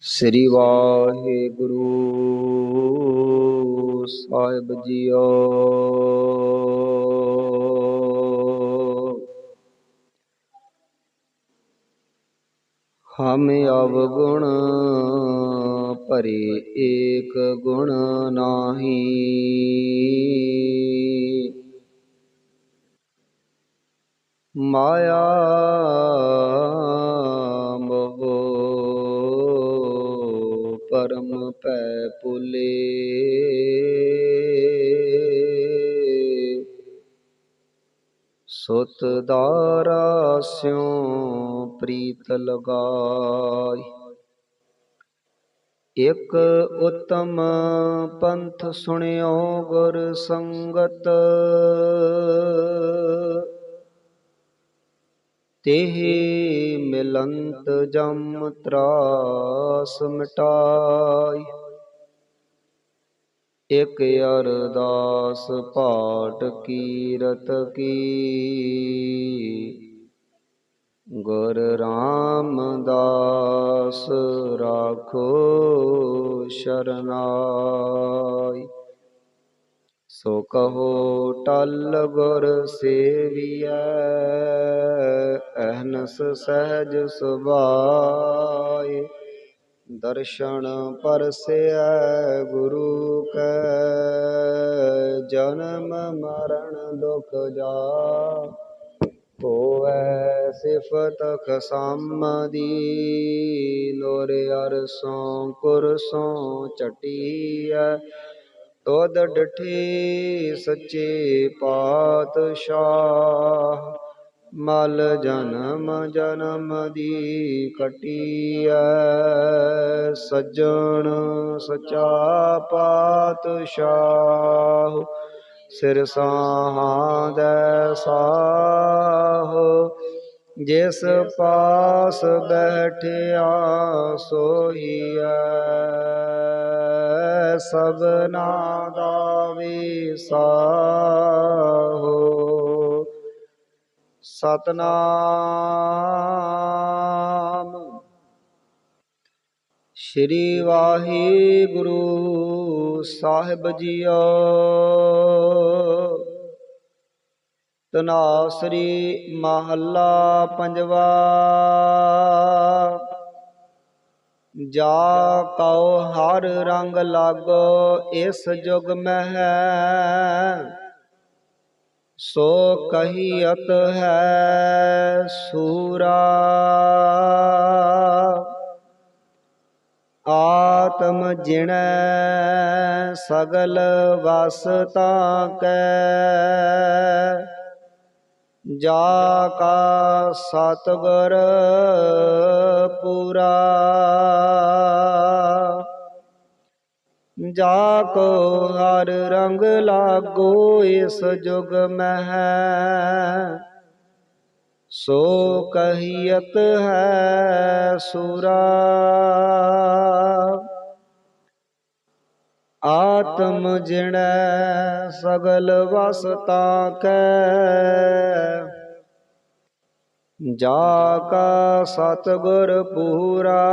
ਸ੍ਰੀ ਵਾਹਿਗੁਰੂ ਸਾਹਿਬ JIO. ਹਮ ਅਵਗੁਣ ਭਰੇ ਏਕ ਗੁਣ ਨਾਹੀ। ਮਾਇਆ ਪਰਮ ਭੈ ਪੁਲੇ ਸੁਤ ਦਾਰਾ ਸਿਉ ਪ੍ਰੀਤ ਲਗਾਈ। ਇਕ ਉਤਮ ਪੰਥ ਸੁਣਿਓ ਗੁਰ ਸੰਗਤ। ਤੇਹੀ ਮਿਲੰਤ ਜਮ ਤਰਾਸ ਮਿਟਾਈ। ਇਕ ਅਰਦਾਸ ਪਾਠ ਕੀਰਤ ਕੀ। ਗੁਰ ਰਾਮਦਾਸ ਰਾਖੋ ਸ਼ਰਨਾਈ। ਸੋ ਕਹੋ ਟਲ ਗੁਰ ਸੇਵੀਐ, ਅਹਨਸ ਸਹਿਜ ਸੁਭਾਏ। ਦਰਸ਼ਨ ਪਰਸੈ ਗੁਰੂ ਕੈ, ਜਨਮ ਮਰਨ ਦੁਖ ਜਾ ਹੋਵੈ ਸਿਫਤ ਖਸਮਦੀ ਲੋਰ ਅਰਸੋਂ ਕੁਰਸੋਂ ਚਟੀਐ। ਤੋਦ ਡਠੀ ਸੱਚੇ ਪਾਤਸ਼ਾਹ, ਮਲ ਜਨਮ ਜਨਮ ਦੀ ਕਟੀਐ, ਸੱਜਣ ਸਚਾ ਪਾਤਸ਼ਾਹ ਸਿਰ ਦੇ ਸਾਹ ਜਿਸ ਪਾਸ ਬੈਠਿਆ ਸੋਈਐ ਸਭਨਾ ਦਾ ਵਿਸਾਹੋ। ਸਤਨਾਮ। ਸ਼੍ਰੀ ਵਾਹਿਗੁਰੂ ਸਾਹਿਬ ਜੀਓ। ਤਨਾਸਰੀ ਮਹੱਲਾ ਪੰਜਵਾ। ਜਾ ਕਉ ਹਰ ਰੰਗ ਲਾਗੋ ਇਸ ਜੁਗ ਮਹਿ। ਸੋ ਕਹੀਅਤ ਹੈ ਸੂਰਾ। ਆਤਮ ਜਿਣੈ ਸਗਲ ਵਸਤਾ ਕੈ। ਜਾ ਕਾ ਸਤਗੁਰ ਪੂਰਾ। ਜਾ ਕੋ ਹਰ ਰੰਗ ਲਾਗੋ ਇਸ ਜੁਗ ਮਹਿ। ਸੋ ਕਹੀਅਤ ਹੈ ਸੂਰਾ। ਆਤਮ ਜਿਣੈ ਸਗਲ ਵਸਤਾ ਕੈ। ਜਾ ਕਾ ਸਤਗੁਰ ਪੂਰਾ।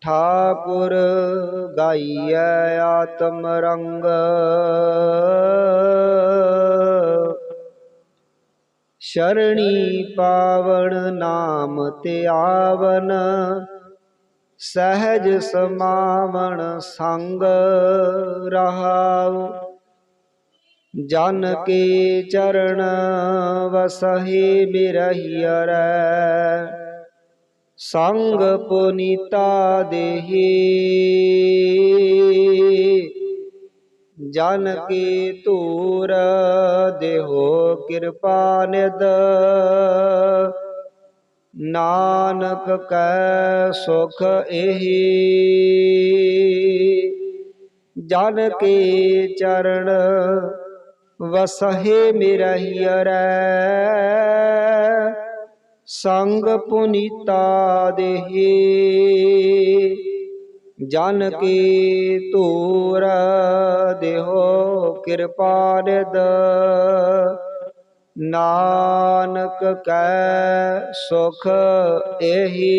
ਠਾਕੁਰ ਗਾਈਐ ਆਤਮ ਰੰਗ। ਸ਼ਰਣੀ ਪਾਵਣ ਨਾਮ ਤੇ ਆਵਨ ਸਹਿਜ ਸਮਾਵਣ ਸੰਗ ਰਹਾਉ। ਜਨ ਕੇ ਚਰਨ ਵਸਹੀ ਬਿਰਹੀਅਰੈ ਸੰਗ ਪੁਨੀਤਾ ਦੇਹੀ। ਜਨ ਕੀ ਧੂਰ ਦੇਹੋ ਕਿਰਪਾ ਨਿਦ ਨਾਨਕ ਕੈ ਸੁਖ ਇਹੀ। ਜਨ ਕੀ ਚਰਨ ਵਸਹੇ ਮਿਰਹੀਅਰੈ ਸੰਗ ਪੁਨੀਤਾ ਦੇਹੀ। ਜਨ ਕੀ ਧੂਰ ਦੇਹੋ ਕਿਰਪਾ ਨਿਦ ਨਾਨਕ ਕੈ ਸੁਖ ਏਹੀ।